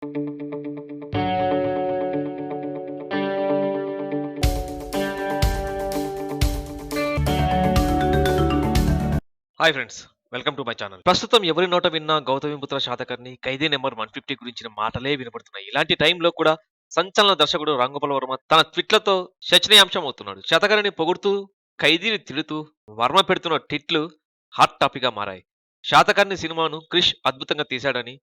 Hi friends welcome to my channel ప్రస్తుతం ఎవరి నోట విన్నా Gautamiputra Satakarni Khaidi number one fifty గురించిన మాటలే వినపడుతున్నాయి. ఇలాంటి టైంలో కూడా సంచలన దర్శకుడు రాంగోపాల్ వర్మ తన ట్విట్లతో చర్చనీయాంశం అవుతున్నాడు. శాతకర్ణిని పొగుడుతూ ఖైదీని తిడుతూ వర్మ పెడుతున్న ట్విట్లు హాట్ టాపిక్గా మారాయి. శాతకర్ణి సినిమాను క్రిష్ అద్భుతంగా తీశాడని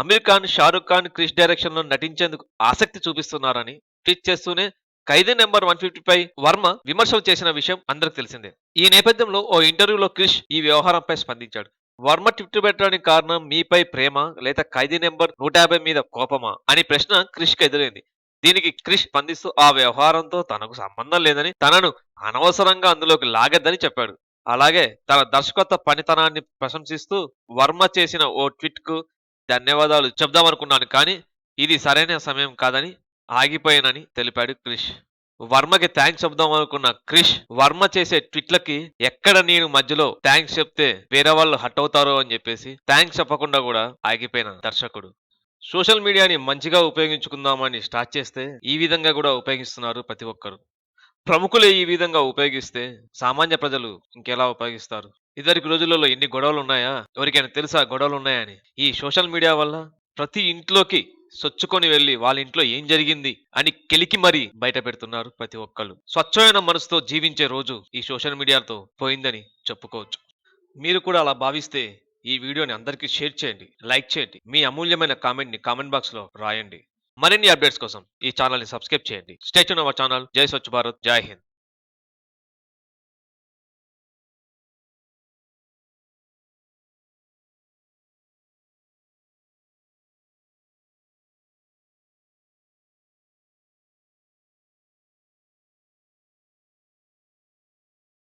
అమీర్ ఖాన్ షారుఖ్ ఖాన్ క్రిష్ డైరెక్షన్లో నటించేందుకు ఆసక్తి చూపిస్తున్నారని ట్వీట్ చేస్తూనే ఖైదీ నెంబర్ వన్ పై వర్మ విమర్శలు చేసిన విషయం అందరికి తెలిసిందే. ఈ నేపథ్యంలో ఓ ఇంటర్వ్యూలో క్రిష్ ఈ వ్యవహారంపై స్పందించాడు. వర్మ ట్విట్ పెట్టడానికి కారణం మీపై ప్రేమ లేదా ఖైదీ నెంబర్ నూట యాభై మీద కోపమా అని ప్రశ్న క్రిష్కి ఎదురైంది. దీనికి క్రిష్ స్పందిస్తూ ఆ వ్యవహారంతో తనకు సంబంధం లేదని తనను అనవసరంగా అందులోకి లాగద్దని చెప్పాడు. అలాగే తన దర్శకత్వ పనితనాన్ని ప్రశంసిస్తూ వర్మ చేసిన ఓ ట్వీట్కు ధన్యవాదాలు. చెప్దామనుకున్నాను కానీ ఇది సరైన సమయం కాదని ఆగిపోయానని తెలిపాడు క్రిష్. వర్మకి థ్యాంక్స్ చెప్దాం అనుకున్న క్రిష్ వర్మ చేసే ట్విట్లకి ఎక్కడ నేను మధ్యలో థ్యాంక్స్ చెప్తే వేరే వాళ్ళు హట్ అవుతారో అని చెప్పేసి థ్యాంక్స్ చెప్పకుండా కూడా ఆగిపోయిన దర్శకుడు. సోషల్ మీడియాని మంచిగా ఉపయోగించుకుందామని స్టార్ట్ చేస్తే ఈ విధంగా కూడా ఉపయోగిస్తున్నారు ప్రతి ఒక్కరు. ప్రముఖులే ఈ విధంగా ఉపయోగిస్తే సామాన్య ప్రజలు ఇంకెలా ఉపయోగిస్తారు? ఇద్దరికి రోజులలో ఎన్ని గొడవలు ఉన్నాయా ఎవరికైనా తెలుసా గొడవలు ఉన్నాయని ఈ సోషల్ మీడియా వల్ల ప్రతి ఇంట్లోకి సొచ్చుకొని వెళ్ళి వాళ్ళ ఇంట్లో ఏం జరిగింది అని కెలికి మరీ బయట పెడుతున్నారు ప్రతి ఒక్కళ్ళు. స్వచ్ఛమైన మనసుతో జీవించే రోజు ఈ సోషల్ మీడియాతో పోయిందని చెప్పుకోవచ్చు. మీరు కూడా అలా భావిస్తే ఈ వీడియోని అందరికీ షేర్ చేయండి లైక్ చేయండి. మీ అమూల్యమైన కామెంట్ని కామెంట్ బాక్స్లో రాయండి. మరిన్ని అప్డేట్స్ కోసం ఈ ఛానల్ని సబ్స్క్రైబ్ చేయండి. State our channel. జై స్వచ్ఛ భారత్. జై హింద్.